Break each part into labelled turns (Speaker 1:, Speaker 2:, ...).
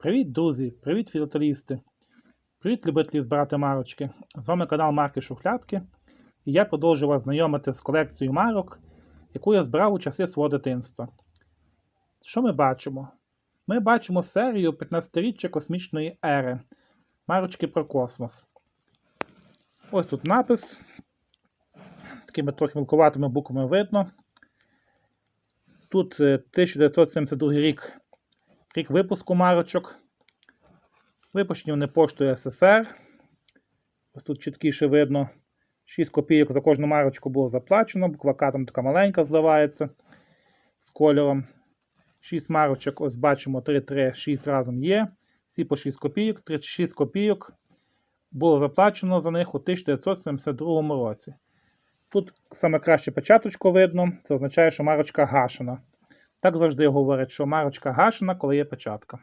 Speaker 1: Привіт, друзі! Привіт, філателісти! Привіт, любителі збирати марочки! З вами канал Марки Шухлядки. І я продовжую вас знайомити з колекцією марок, яку я збирав у часи свого дитинства. Що ми бачимо? Ми бачимо серію 15-річчя космічної ери. Марочки про космос. Ось тут напис. Такими трохи мілкуватими буквами видно. Тут е, 1972 рік рік випуску марочок. Випущені вони поштою СССР. Ось тут чіткіше видно. 6 копійок за кожну марочку було заплачено. Буква К там така маленька зливається з кольором. 6 марочок, ось бачимо 3, 3, 6 разом є. Всі по 6 копійок. 36 копійок було заплачено за них у 1972 році. Тут саме краще початочку видно. Це означає, що марочка гашена. Так завжди говорять, що марочка гашена, коли є печатка.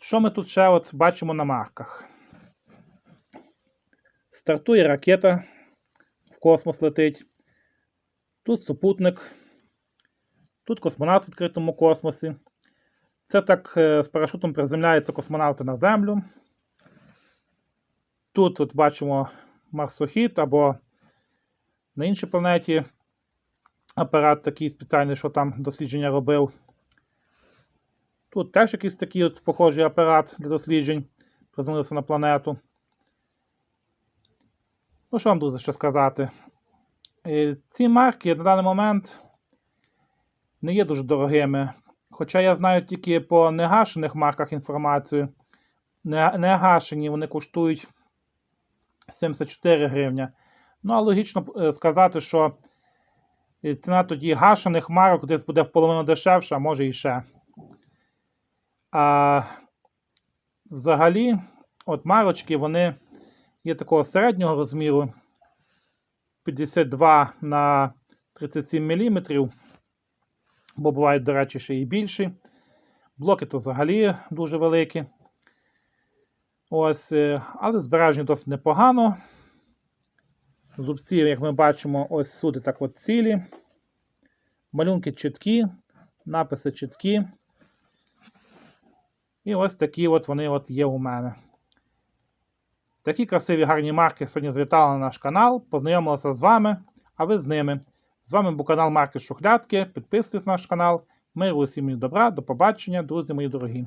Speaker 1: Що ми тут ще от бачимо на марках? Стартує ракета, в космос летить. Тут супутник. Тут космонавт в відкритому космосі. Це так е, з парашутом приземляються космонавти на Землю. Тут от бачимо марсохід або на іншій планеті апарат такий спеціальний, що там дослідження робив. Тут теж якийсь такий от похожий апарат для досліджень. Приземлився на планету. Ну, що вам, друзі, що сказати? Е, Ці марки на даний момент не є дуже дорогими. Хоча я знаю тільки по негашених марках інформацію. Негашені вони коштують 74 гривня. Ну, а логічно е, сказати, що і ціна тоді гашених марок десь буде в половину дешевша, а може і ще. А взагалі, от марочки, вони є такого середнього розміру 52 на 37 мм, бо бувають, до речі, ще і більші. Блоки то взагалі дуже великі. Ось, е, але збережені досить непогано. Зубці, як ми бачимо, ось сюди так от цілі. Малюнки чіткі, написи чіткі. І ось такі от вони от є у мене. Такі красиві гарні марки сьогодні завітали на наш канал. Познайомилися з вами, а ви з ними. З вами був канал Марки Шухлядки. Підписуйтесь на наш канал. Миру усім добра. До побачення, друзі мої дорогі.